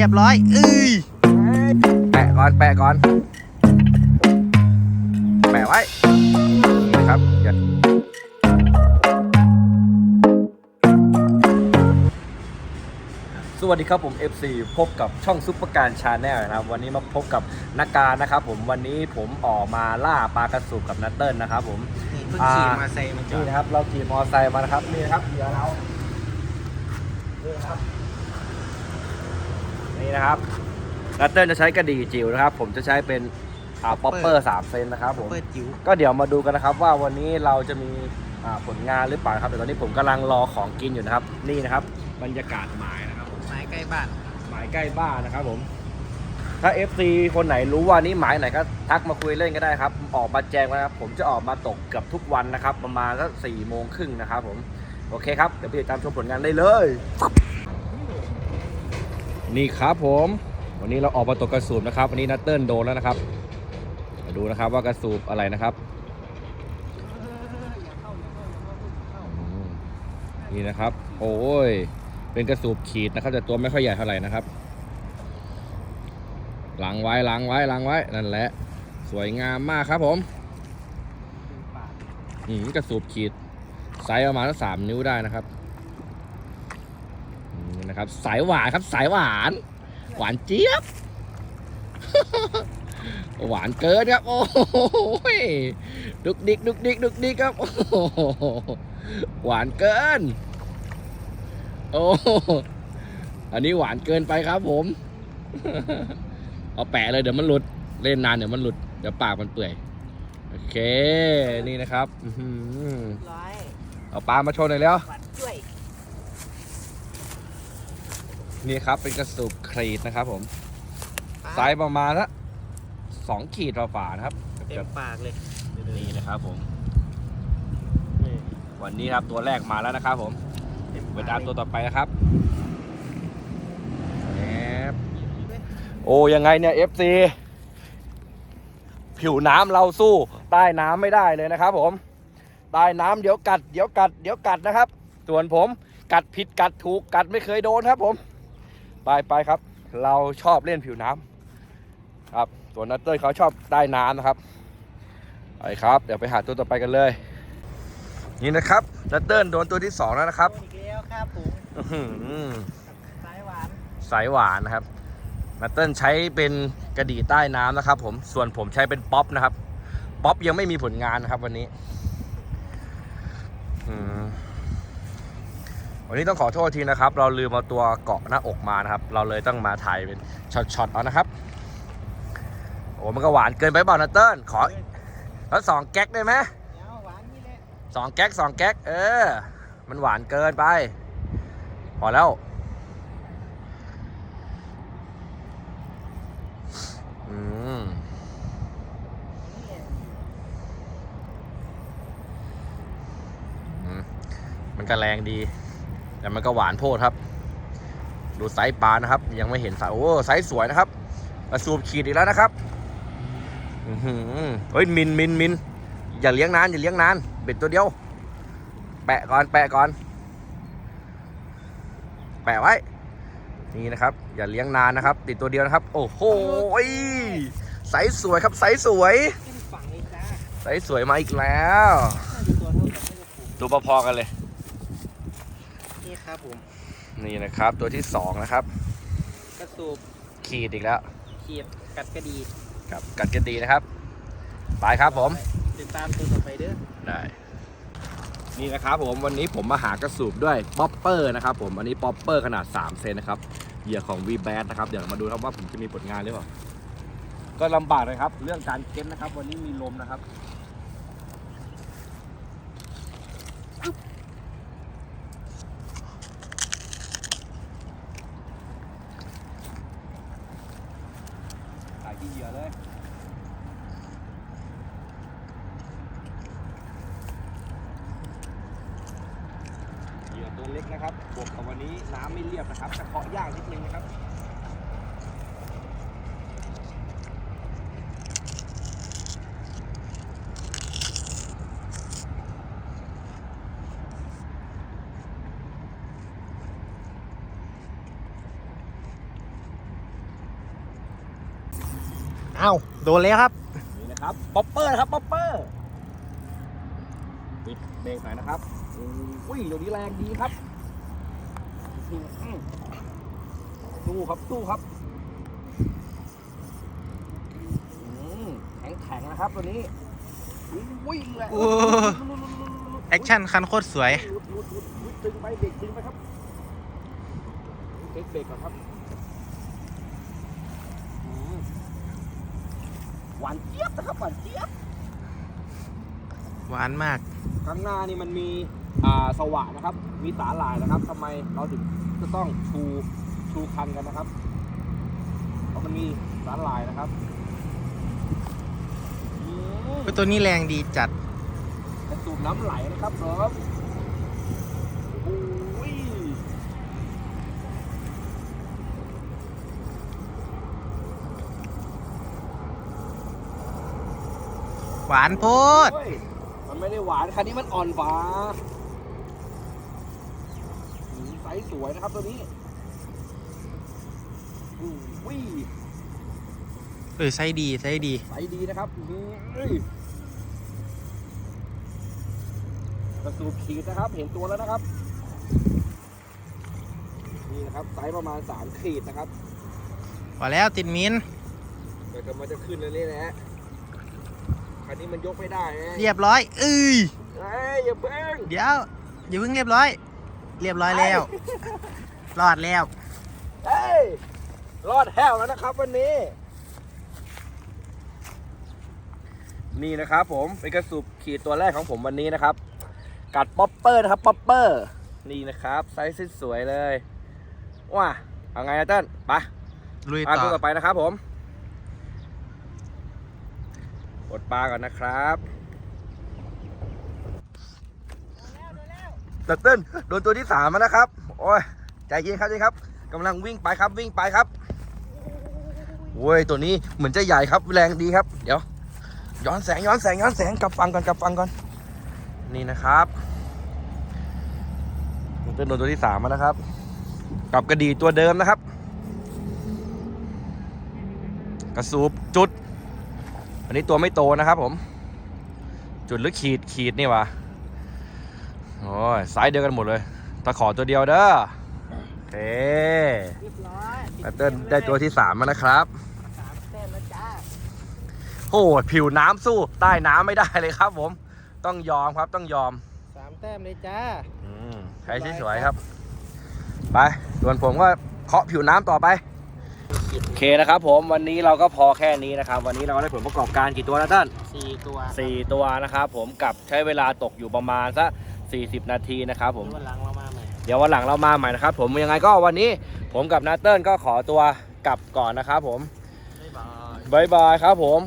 รียบร้อยเอ้ยแปะก่อนแปะก่อน แปะไว้นี่นะครับอย่าสวัสดีครับผม FC พบกับช่องซุปเปอร์การชาแนลนะครับ วันนี้มาพบกับนักการนะครับผมวันนี้ผมออกมาล่าปลากระสุบกับนัตเติ้ลนะครับผมนี่เพิ่งขี่มาใส่มันจอนี่ดนะครับ เราขี่มอเตอร์ไซค์มานะครับนี่นะครับเหยื่อเรานี่นะครับ นี่นะครับนัตเติ้ลจะใช้กระดี่จิ๋วนะครับ ผมจะใช้เป็นอ่าป๊อปเปอร์สามเซนนะครับผม เปิดจิ๋วก็เดี๋ยวมาดูกันนะครับว่าวันนี้เราจะมีอ่าผลงานหรือเปล่านะครับแต่ตอนนี้ผมกำลังรอของกินอยู่นะครับ นี่นะครับ บรรยากาศหมายนะครับผมไม้ใกล้บ้าน หมายใกล้บ้านนะครับผม ถ้า FC คนไหนรู้ว่านี่หมายไหนก็ทักมาคุยเล่นก็ได้ครับ ออกมาแจ้งนะครับ ผมจะออกมาตกเกือบทุกวันนะครับ ประมาณสักสี่โมงครึ่งนะครับผม โอเคครับ เดี๋ยวไปติดตามชมผลงานได้เลย นี่ครับผม วันนี้เราออกมาตกกระสูบนะครับ วันนี้นัตเติ้ลโดนแล้วนะครับมาดูนะครับว่ากระสูบอะไรนะครับนี่นะครับ โอ้ย เป็นกระสูบขีดนะครับ แต่ตัวไม่ค่อยใหญ่เท่าไหร่นะครับล้างไว้ล้างไว้ล้างไว้นั่นแหละ สวยงามมากครับผมอืมกระสูบขีดไซส์ประมาณสักสามนิ้วได้นะครับ ครับ สายหวานครับ สายหวาน หวานเจี๊ยบ หวานเกินครับ โอ้โหยดุกดิกดุกดิกดุกดิกครับโอ้โหหวานเกิน โอ้โหอันนี้หวานเกินไปครับผม เอาแปะเลยเดี๋ยวมันหลุด เล่นนานเดี๋ยวมันหลุด เดี๋ยวปากมันเปื่อย โอเค นี่นะครับอื้อหือร้อยเอาปลามาโชว์หน่อยแล้ว หวา นช่วยนี่ครับเป็นกระสุบครีดนะครับผมไซส์ประมาณละสองขีดฝ่าๆนะครับเต็มปากเลยนี่นะครับผมนี่วันนี้ครับตัวแรกมาแล้วนะครับผมเต็มไปปากตามตัวต่อไปนะครับแอบโอ้ยังไงเนี่ย FC ผิวน้ำเราสู้ใต้น้ำไม่ได้เลยนะครับผมใต้น้ำเดี๋ยวกัดเดี๋ยวกัดเดี๋ยวกัดนะครับ ส่วนผมกัดผิดกัดถูกกัดไม่เคยโดนครับผม ไปไปครับ เราชอบเล่นผิวน้ำครับส่วนนัตเต้ยเขาชอบใต้น้ำนะครับไปครับ เดี๋ยวไปหาตัวต่อไปกันเลย นี่นะครับนัตเติ้ลโดนตัวที่สองแล้วนะครับอีกแล้วครับผมอื้อหือสายหวานสายหวานนะครับนัตเติ้ลใช้เป็นกระดี่ใต้น้ำนะครับ ผมส่วนผมใช้เป็นป๊อปนะครับ ป๊อปยังไม่มีผลงานนะครับวันนี้ อืม วันนี้ต้องขอโทษทีนะครับ เราลืมเอาตัวเกาะหน้าอกมานะครับ เราเลยต้องมาถ่ายเป็นช็อตๆเอานะครับ โอ้มันก็หวานเกินไปเปล่านัตเติ้ลขอแล้วสองแก๊กได้ไหมหวานสองแก๊กสองแก๊กเออ มันหวานเกินไป พอแล้ว อืมมันก็แรงดี แต่มันก็หวานโพดครับ ดูไซส์ปลานะครับ ยังไม่เห็นสายโอ้ไซส์สวยนะครับสูบขีดอีกแล้วนะครับอือเฮ้ยมินมินมินอย่าเลี้ยงนานอย่าเลี้ยงนานเบ็ดตัวเดียว แปะก่อนแปะก่อน แปะไว้ นี่นะครับ อย่าเลี้ยงนานนะครับ ติดตัวเดียวนะครับ โอ้โหใสสวยครับใสสวยขึ้นฝั่งเลยจ้าใสวยมาอีกแล้วน่าจะตัวเท่ากันไม่ได้ถูกตัวพอๆกันเลย นี่ครับผม นี่นะครับตัวที่สองนะครับ กระสูบขีดอีกแล้วเขียบกัดกระดีครับกัดกันดีนะครับ ไปครับผม ติดตามตัวต่อไปเด้อได้ นี่นะครับผมวันนี้ผมมาหากระสูบด้วยป๊อปเปอร์นะครับผมอันนี้ป๊อปเปอร์ขนาด 3 เซนนะครับเหยื่อของ v b a t นะครับ เดี๋ยวมาดูครับว่าผมจะมีผลงานหรือเปล่า ก็ลำบากเลยครับ เรื่องการเก็บนะครับ วันนี้มีลมนะครับ ใส่ที่เหยื่อเลย เหยื่อตัวเล็กนะครับ บวกกับวั นนี้น้ำไม่เรียบนะครับจะเคาะยากนิดนึงนะครับอ้าวโดนแล้วครับนี่นะครับป๊อปเปอร์นะครับป๊อปเปอร์ปิดเบรกหน่อยนะครับอุ้ยเดี๋ยวนี้แรงดีครับอืม สู้ครับสู้ครับแข็งแข็งนะครับตัวนี้อุ้ยแรงโอ้แอคชั่นคันโคตรสวยหลุดหลุดหลุดหลุดดึงไปเบรกดึงไปครับเบรกเบรกก่อนครับหวานเจี๊ยบนะครับหวานเจี๊ยบหวานมากข้างหน้านี่มันมีอ่าสว่านนะครับ มีสาหร่ายนะครับทำไมเราถึงจะต้องชูชูคันกันนะครับ เพราะมันมีสาหร่ายนะครับอืมตัวนี้แรงดีจัดกระสูบน้ำไหลนะครับเสริมโอ้ยหวานโพดเฮ้ยมันไม่ได้หวานคันนี้มันอ่อนฝาหืมไซ ส์สวยนะครับตัวนี้โอ้ยเออไซส์ดีไซส์ดีไซส์ดีนะครับเฮ้ยกระสูบขีดนะครับ เห็นตัวแล้วนะครับ นี่นะครับไซส์ประมาณสามขีดนะครับพอแล้วติดมินเดี๋ยวมันจะขึ้นเรื่อยๆนะฮะคันนี้มันยกไม่ได้นะเรียบร้อยเอ้ยเฮ้ยอย่าเพิ่งเดี๋ยวอย่าเพิ่งเรียบร้อย เรียบร้อยแล้ว รอดแล้ว เฮ้ย รอดแห้วแล้วนะครับวันนี้ นี่นะครับผม เป็นกระสุบขีดตัวแรกของผมวันนี้นะครับ กัดป๊อปเปอร์นะครับ ป๊อปเปอร์ นี่นะครับ ไซส์สวยๆเลยว้าเอาไงนะเต้นไปลุยปลาต่อตัวต่อไปนะครับผมกดปลาก่อนนะครับ เต้นโดนตัวที่สามแล้วนะครับ โอ้ย ใจเย็นครับใจครับกำลังวิ่งไปครับวิ่งไปครับโอ้ยตัวนี้เหมือนจะใหญ่ครับแรงดีครับ เดี๋ยว ย้อนแสงย้อนแสงย้อนแสงกลับฟังก่อนกลับฟังก่อนนี่นะครับเป็นโดนตัวที่สามแล้วนะครับกลับกระดีตัวเดิมนะครับ กระสูบจุด อันนี้ตัวไม่โตนะครับผม จุดหรือขีดขีดนี่วะ โอ้ยสายเดียวกันหมดเลยตะขอตัวเดียวเด้อโอเคเรียบร้อยแพตเติ้ลได้ตัวที่สามมานะครับสามแต้มแล้วจ้าโอ้โหผิวน้ำสู้ใต้น้ำไม่ได้เลยครับผม ต้องยอมครับต้องยอมสามแต้มเลยจ้า อืมใครสวยๆครับ ไปส่วนผมก็เคาะผิวน้ำต่อไป โอเคนะครับ ผมวันนี้เราก็พอแค่นี้นะครับ วันนี้เราก็ได้ผลประกอบการกี่ตัวแล้วท่าน สี่ตัวสี่ตัวนะครับผมกับใช้เวลาตกอยู่ประมาณสัก 40 นาทีนะครับผม วันหลังเรามาใหม่เดี๋ยววันหลังเรามาใหม่นะครับผมยังไงก็วันนี้ผมกับนาเติ้ลก็ขอตัวกลับก่อนนะครับผม บ๊ายบายบายบายครับผม